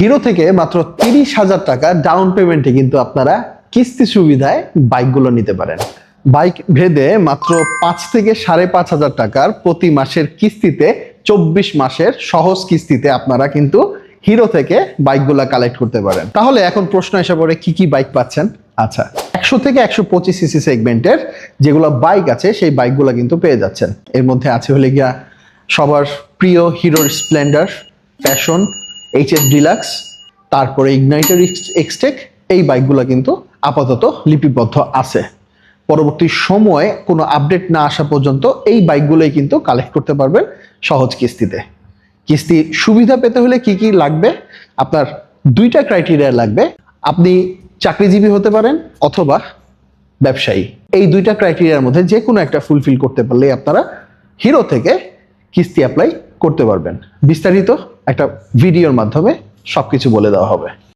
Hero থেকে মাত্র তিরিশ হাজার টাকা ডাউন পেমেন্টে কিন্তু আপনারা কিস্তি সুবিধায় বাইকগুলো নিতে পারেন। বাইক ভেদে মাত্র পাঁচ থেকে সাড়ে পাঁচ হাজার টাকার প্রতি মাসের কিস্তিতে চব্বিশ মাসের সহজ কিস্তিতে আপনারা কিন্তু হিরো থেকে বাইকগুলো কালেক্ট করতে পারেন। তাহলে এখন প্রশ্ন এসে পড়ে, কি কি বাইক পাচ্ছেন? আচ্ছা একশো থেকে একশো পঁচিশ সিসি সেগমেন্টের যেগুলো বাইক আছে, সেই বাইকগুলো কিন্তু পেয়ে যাচ্ছেন। এর মধ্যে আছে হলে গিয়া সবার প্রিয় হিরোর Splendor Passion H F Deluxe তারপরে ইগনাইটার এক্সটেক এই বাইকগুলো কিন্তু আপাতত লিপিবদ্ধ আছে। পরবর্তী সময়ে কোনো আপডেট না আসা পর্যন্ত এই বাইকগুলোই কিন্তু কালেক্ট করতে পারবেন সহজ কিস্তিতে। কিস্তি সুবিধা পেতে হলে কি কি লাগবে? আপনার দুইটা ক্রাইটেরিয়া লাগবে। আপনি চাকরিজীবী হতে পারেন অথবা ব্যবসায়ী। এই দুইটা ক্রাইটেরিয়ার মধ্যে যে কোনো একটা ফুলফিল করতে পারলে আপনারা হিরো থেকে কিস্তি অ্যাপ্লাই করতে পারবেন। বিস্তারিত একটা ভিডিওর মাধ্যমে সবকিছু বলে দেওয়া হবে।